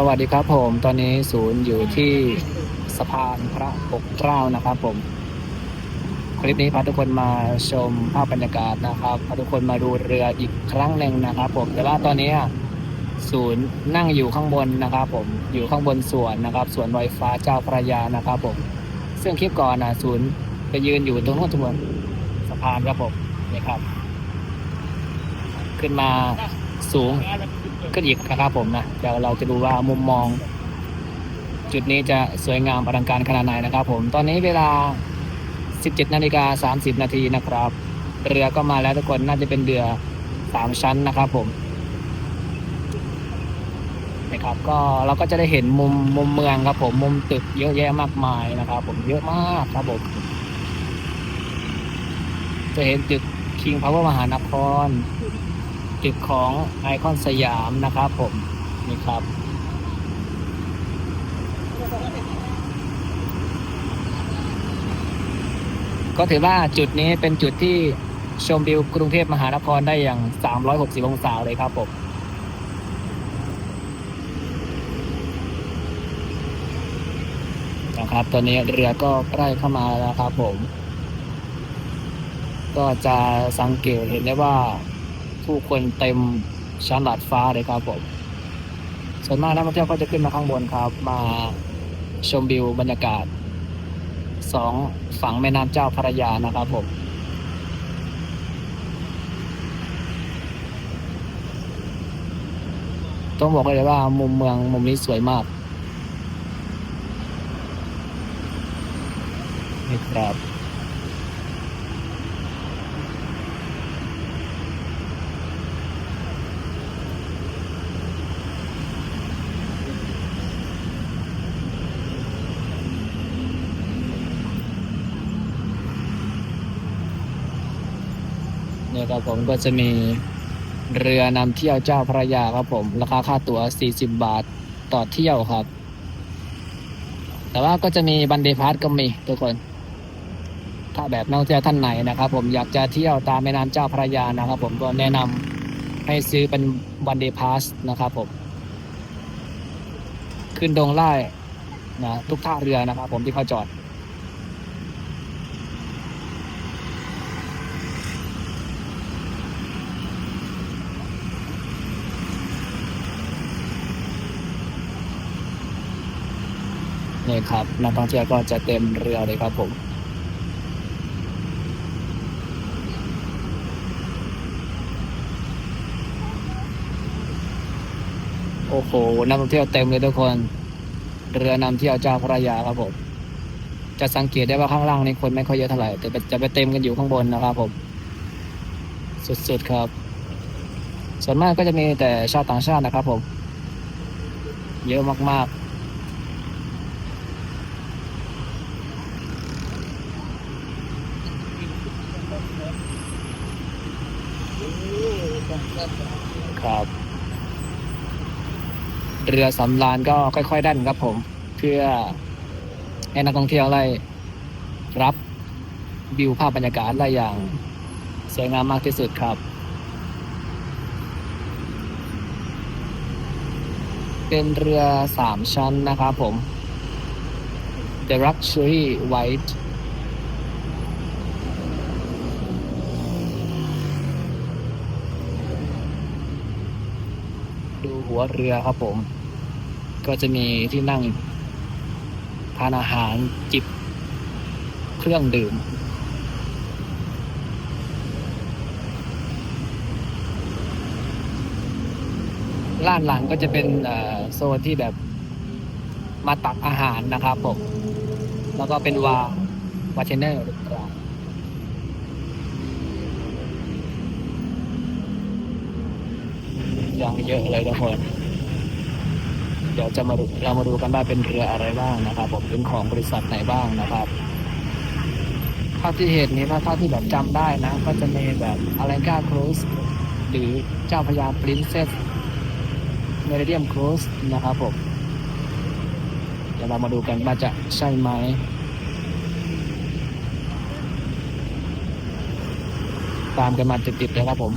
สวัสดีครับผม ตอนนี้ศูนย์อยู่ที่สะพานพระปกเกล้านะครับผม คลิปนี้พาทุกคนมาชมภาพบรรยากาศนะครับพาทุกคนมาดูเรืออีกครั้งหนึ่งนะครับผม แต่ว่าตอนนี้ศูนย์นั่งอยู่ข้างบนนะครับผม อยู่ข้างบนสวนนะครับสวนลอยฟ้าเจ้าพระยานะครับผม ซึ่งคลิปก่อนนะศูนย์ไปยืนอยู่ตรงนู้นทุกคนสะพานครับผมนี่ครับ ขึ้นมาสูง ขึ้นอีกนะครับผมนะเดี๋ยวเราจะดูว่ามุมมอง จุดนี้จะสวยงามอลังการขนาดไหนนะครับ ผมตอนนี้เวลา 17นาฬิกา30 นาทีนะครับ เรือก็มาแล้วทุกคนน่าจะเป็นเรือสามชั้นนะครับผมนะครับก็เราก็จะได้เห็นมุมมุมเมืองครับ ผมมุมตึกเยอะแยะมากมายนะครับ ผมเยอะมากครับผมจะเห็นตึก King Power มหานคร ตึกของไอคอนสยามนะครับผมนี่ครับ ก็ถือว่าจุดนี้เป็นจุดที่ชมวิวกรุงเทพมหานครได้อย่าง 360 องศาเลยครับผมนะครับ ตอนนี้เรือก็ใกล้เข้ามาแล้วครับผม ก็จะสังเกตเห็นได้ว่า ผู้คนเต็มชั้นดาดฟ้าเลยครับผมส่วนมากนักท่องเที่ยวก็จะขึ้นมาข้างบนครับ มาชมวิวบรรยากาศสองฝั่งแม่น้ำเจ้าพระยานะครับผมต้องบอกเลยว่ามุมเมืองมุมนี้สวยมากนี่ครับ ครับผมก็จะมีเรือนำเที่ยวเจ้าพระยาครับผม ราคาค่าตั๋ว 40 บาทต่อเที่ยวครับ แต่ว่าก็จะมีบันเดพาร์ตก็มีทุกคน ถ้าแบบนักท่องเที่ยวท่านไหนนะครับ ผมอยากจะเที่ยวตามแม่น้ำเจ้าพระยานะครับ ผมก็แนะนำให้ซื้อเป็นวันเดย์พาสนะครับผม ขึ้นดงไล่นะทุกท่าเรือนะครับ ผมที่เขาจอด ยครับนักท่องเที่ยวก็จะเต็มเรือเลยครับผมโอ้โหนักท่องเที่ยวเต็มเลยทุกคน เรือนำเที่ยวเจ้าพระยาครับผม จะสังเกตได้ว่าข้างล่างนี่คนไม่ค่อยเยอะเท่าไหร่แต่จะไปเต็มกันอยู่ข้างบนนะครับผม สุดๆครับ ส่วนมากก็จะมีแต่ชาวต่างชาตินะครับผม เยอะมากๆ ครับ เรือสำราญก็ค่อยๆดันครับผม เพื่อให้นักท่องเที่ยวได้รับวิวภาพบรรยากาศได้อย่าง สวยงามมากที่สุดครับ เป็นเรือสามชั้นนะครับผม The Luxury White ดู หัวเรือครับผม ก็จะมีที่นั่งทานอาหารจิบเครื่องดื่มล้านหลังก็จะเป็นโซนที่แบบมาตักอาหารนะครับผม แล้วก็เป็นวาวาเชนเนอร์ ย่างเยอะเลยทุกคน เดี๋ยวจะมาดูเรามาดูกันว่าเป็นเรืออะไรบ้างนะครับ ผมเป็นของบริษัทไหนบ้างนะครับเท่าที่เห็นนี้ถ้าเท่าที่แบบจำได้นะ ก็จะมีแบบอ l ล n กาครูซหรือเจ้าพระยาปรินเซสเมริเดียมครูซนะครับผมเดี๋ยวเรามาดูกันว่าจะใช่ไหมตามกันมาติดๆเลยครับผม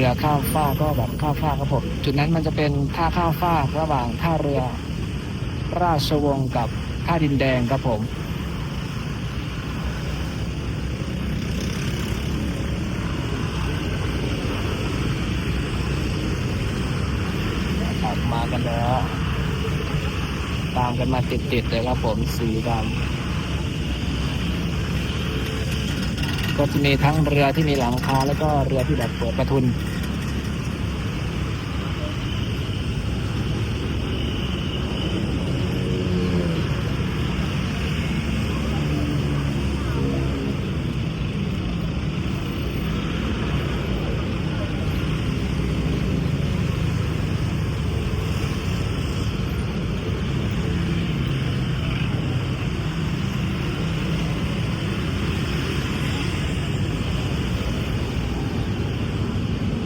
รือข้ามฟากก็แบบข้ามฟากครับผมจุดนั้นมันจะเป็นท่าข้ามฟากระหว่างท่าเรือ ราชวงศ์กับท่าดินแดงครับผมขับมากันแล้ว ตามกันมาติดๆเลยครับผมสีดำก็จะมีทั้งเรือที่มีหลังคาแล้วก็เรือที่แบบเปิดประทุน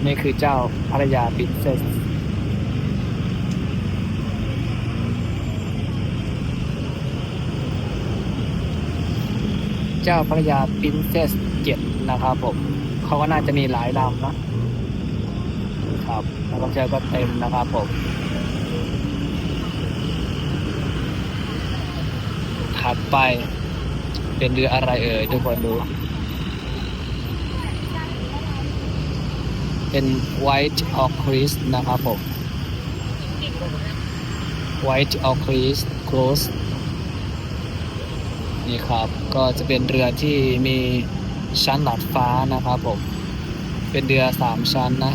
นี่ คือเจ้าภรรยาปินเซสเจ้าภรรยาปินเซสเจ็ดนะครับผมเขาก็น่าจะมีหลายลำนะครับแล้วก็เจอก็เต็มนะครับผมถัดไปเป็นเรืออะไรเอ่ยทุกคนดู เป็น White o c r i s นะครับผม White o c r i s Close นี่ครับ ก็จะเป็นเรือที่มีชั้นหลัดฟ้านะครับผม เป็นเรือสามชั้นนะ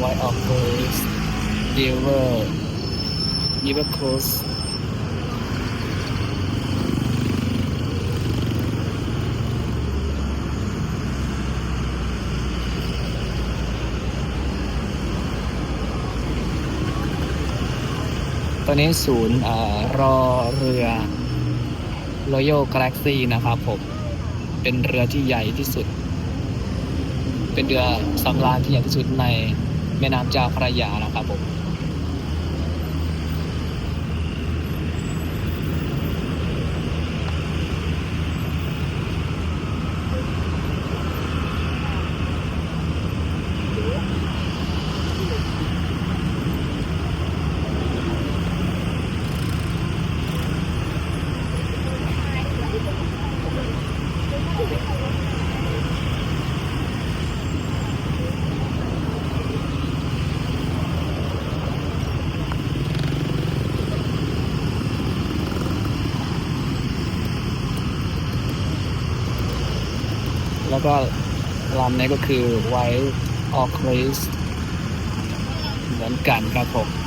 White o c r i s River River Close ตอ นนี้ศูนย์รอเรือ Royal Galaxy นะครับผม เป็นเรือที่ใหญ่ที่สุด เป็นเรือสำราญที่ใหญ่ที่สุดในแม่น้ำเจ้าพระยานะครับผม แล้วก็ลำนี้ก็คือไวออคลิสเหมือนกันครับผม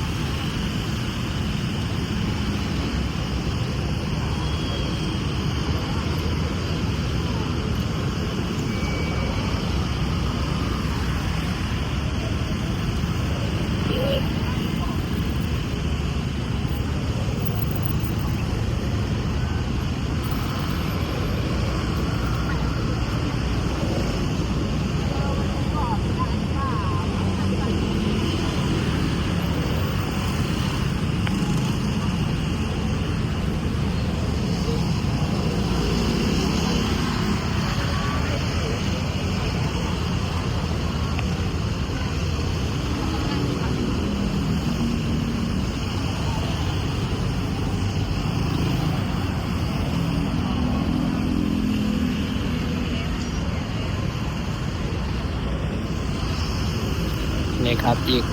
ครับอีก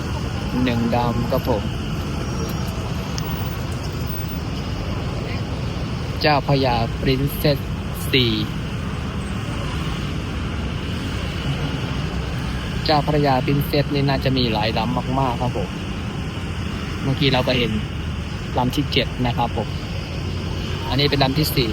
หนึ่งดำครับผม เจ้าพญาปรินเซสสี่เจ้าพระยาปรินเซสนี่น่าจะมีหลายลำมาก ๆ ครับผม เมื่อกี้เราก็เห็นลำที่เจ็ดนะครับผม อันนี้เป็นลำที่สี่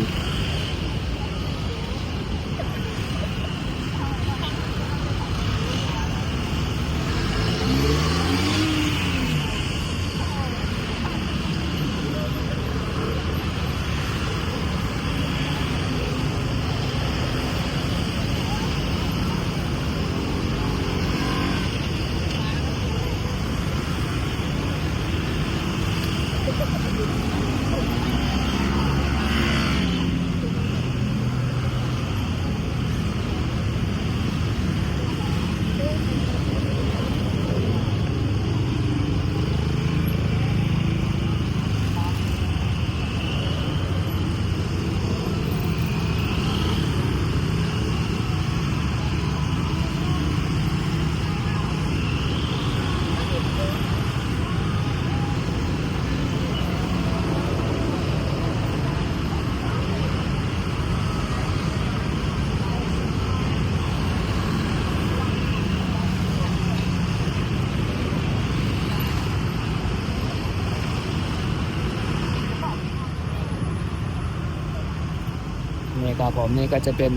ผมนี่ก็จะเป็น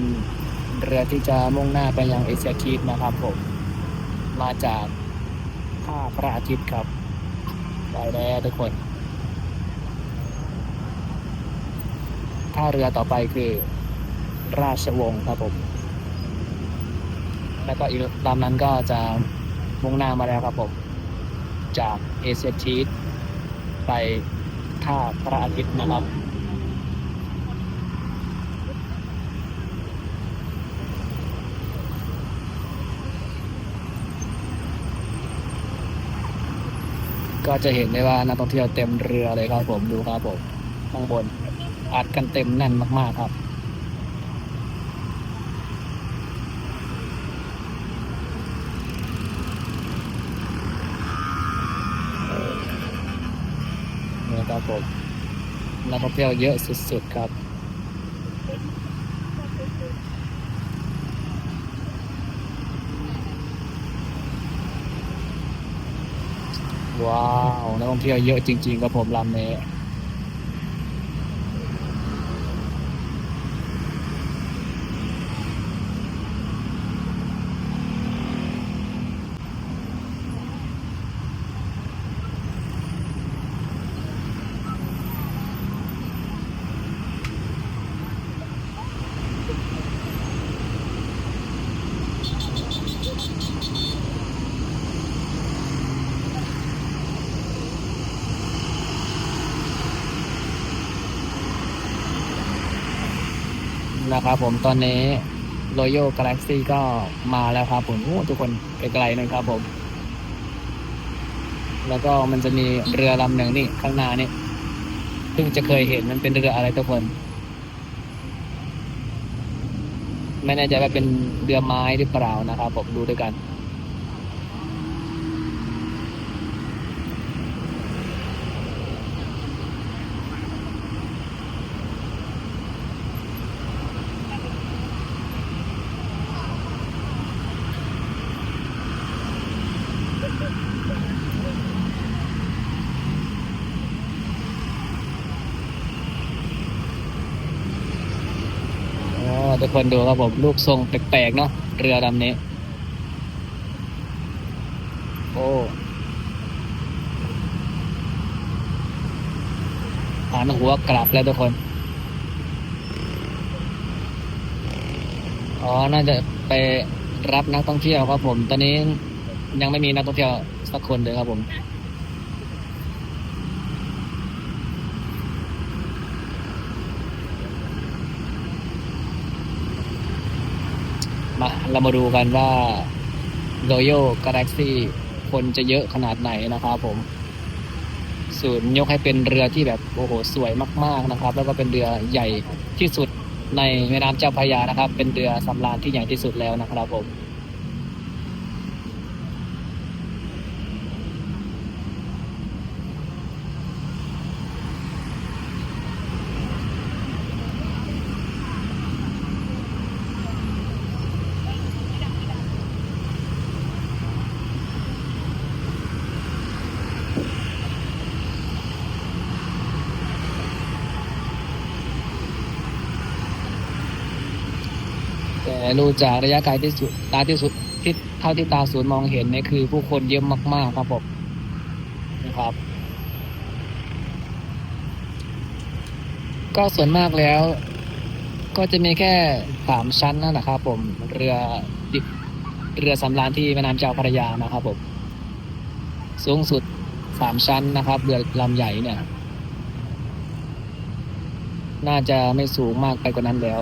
เรือที่จะมุ่งหน้าไปยังเอเชียทีสนะครับผม มาจากท่าพระอาทิตย์ครับไปแล้วทุกคนท่าเรือต่อไปคือ ราชวงศ์ครับผม แล้วก็อีกลำนั้นก็จะมุ่งหน้ามาแล้วครับผม จากเอเชียทีสไปท่าพระอาทิตย์นะครับ ก็จะเห็นได้ว่านักท่องเที่ยวเต็มเรือเลยครับผมดูครับผมข้างบนอัดกันเต็มแน่นมาก ๆครับนี่ครับผมนักท่องเที่ยวเยอะสุดๆครับ ว้าวนักท่องเที่ยวเยอะจริง ๆ ครับผมลำนี้ นะครับผมตอนนี้ Royal Galaxy ก็มาแล้วครับผมทุกคนไกลๆนะครับผม แล้วก็มันจะมีเรือลำหนึ่งนี่ข้างหน้านี่เพิ่งจะเคยเห็นมันเป็นเรืออะไรทุกคน ไม่แน่ใจว่าเป็นเรือไม้หรือเปล่านะครับผมดูด้วยกัน อ๋อทุก คนดูครับผมรูปทรงแปลกๆเนาะเรือลำนี้ โอ้หันหัวกลับแล้วทุกคน อ๋อ น่าจะไปรับนักท่องเที่ยวครับผม ตอนนี้ยังไม่มีนักท่องเที่ยวสักคนเลยครับผม มาเรามาดูกันว่า Royal Galaxy คนจะเยอะขนาดไหนนะครับผม ศูนย์ยกให้เป็นเรือที่แบบโอ้โหสวยมาก ๆนะครับ แล้วก็เป็นเรือใหญ่ที่สุดในแม่น้ำเจ้าพระยานะครับ เป็นเรือสำราญที่ใหญ่ที่สุดแล้วนะครับผม ดูจากระยะไกลที่สุดตาที่สุดที่เท่าที่ตาศูนย์มองเห็นเนี่ยคือ ผู้คนเยอะมาก ๆ ครับผมนะครับ ก็ส่วนมากแล้ว ก็จะมีแค่สามชั้นนั่นแหละครับผม เรือดิบเรือสำราญที่แม่น้ำเจ้าพระยานะครับผมสูงสุดสามชั้นนะครับ เรือลำใหญ่เนี่ย น่าจะไม่สูงมากไปกว่านั้นแล้ว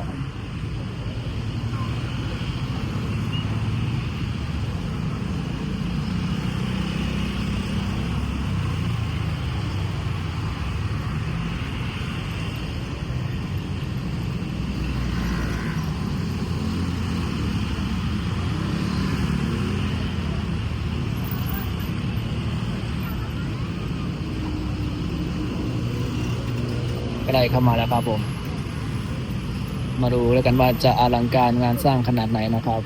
ก็ได้เข้ามาแล้วครับผม มาดูแล้วกันว่าจะอลังการงานสร้างขนาดไหนนะครับ